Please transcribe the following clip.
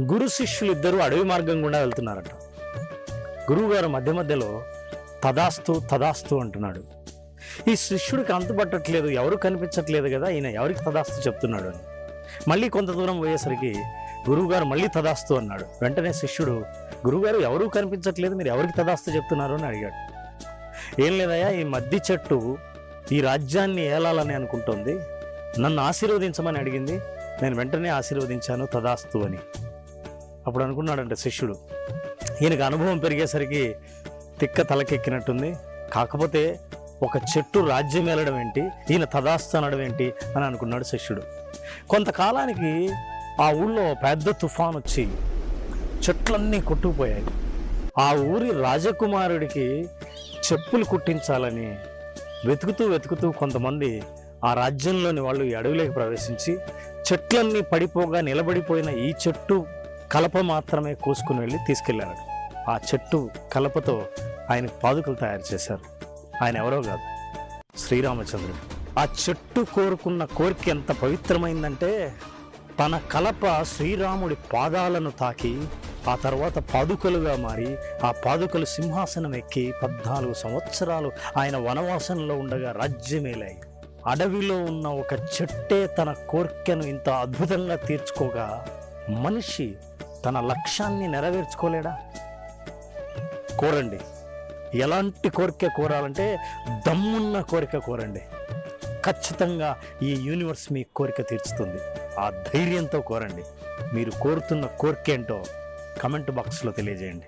గురు శిష్యులు ఇద్దరు అడవి మార్గం గుండా వెళ్తున్నారట. గురువుగారు మధ్య మధ్యలో తదాస్తు తదాస్తు అంటున్నాడు. ఈ శిష్యుడికి అంతుపట్టట్లేదు ఎవరు కనిపించట్లేదు కదా ఈయన ఎవరికి తదాస్తు చెప్తున్నాడు అని. మళ్ళీ కొంత దూరం పోయేసరికి గురువుగారు మళ్ళీ తదాస్తు అన్నాడు. వెంటనే శిష్యుడు గురువుగారు ఎవరూ కనిపించట్లేదు మీరు ఎవరికి తదాస్తు చెప్తున్నారు? అని అడిగాడు. ఏం లేదయ్యా ఈ మద్ది చెట్టు ఈ రాజ్యాన్ని ఏలాలని అనుకుంటోంది. నన్ను ఆశీర్వదించమని అడిగింది. నేను వెంటనే ఆశీర్వదించాను తదాస్తు అని. అప్పుడు అనుకున్నాడంట శిష్యుడు. ఈయనకు అనుభవం పెరిగేసరికి తిక్క తలకెక్కినట్టుంది. కాకపోతే ఒక చెట్టు రాజ్యం వెళ్ళడం ఏంటి? ఈయన తదాస్తు అనడం ఏంటి? అని అనుకున్నాడు శిష్యుడు. కొంతకాలానికి ఆ ఊళ్ళో పెద్ద తుఫాన్ వచ్చి చెట్లన్నీ కొట్టుకుపోయాయి. ఆ ఊరి రాజకుమారుడికి చెప్పులు కుట్టించాలని వెతుకుతూ వెతుకుతూ కొంతమంది ఆ రాజ్యంలోని వాళ్ళు ఈ అడవిలోకి ప్రవేశించి చెట్లన్నీ పడిపోగా నిలబడిపోయిన ఈ చెట్టు కలప మాత్రమే కోసుకుని వెళ్ళి తీసుకెళ్ళారు. ఆ చెట్టు కలపతో ఆయన పాదుకలు తయారు చేశారు. ఆయన ఎవరో కాదు శ్రీరామచంద్రుడు. ఆ చెట్టు కోరుకున్న కోరిక ఎంత పవిత్రమైందంటే తన కలప శ్రీరాముడి పాదాలను తాకి ఆ తర్వాత పాదుకలుగా మారి ఆ పాదుకలు సింహాసనం ఎక్కి పద్నాలుగు సంవత్సరాలు ఆయన వనవాసంలో ఉండగా రాజ్యమేలాయి. అడవిలో ఉన్న ఒక చెట్టే తన కోరికను ఇంత అద్భుతంగా తీర్చుకోగా మనిషి తన లక్ష్యాన్ని నెరవేర్చుకోలేడా? కోరండి. ఎలాంటి కోరిక కోరాలంటే దమ్మున్న కోరిక కోరండి. ఖచ్చితంగా ఈ యూనివర్స్ మీ కోరిక తీర్చుతుంది. ఆ ధైర్యంతో కోరండి. మీరు కోరుతున్న కోరిక ఏంటో కమెంట్ బాక్స్లో తెలియజేయండి.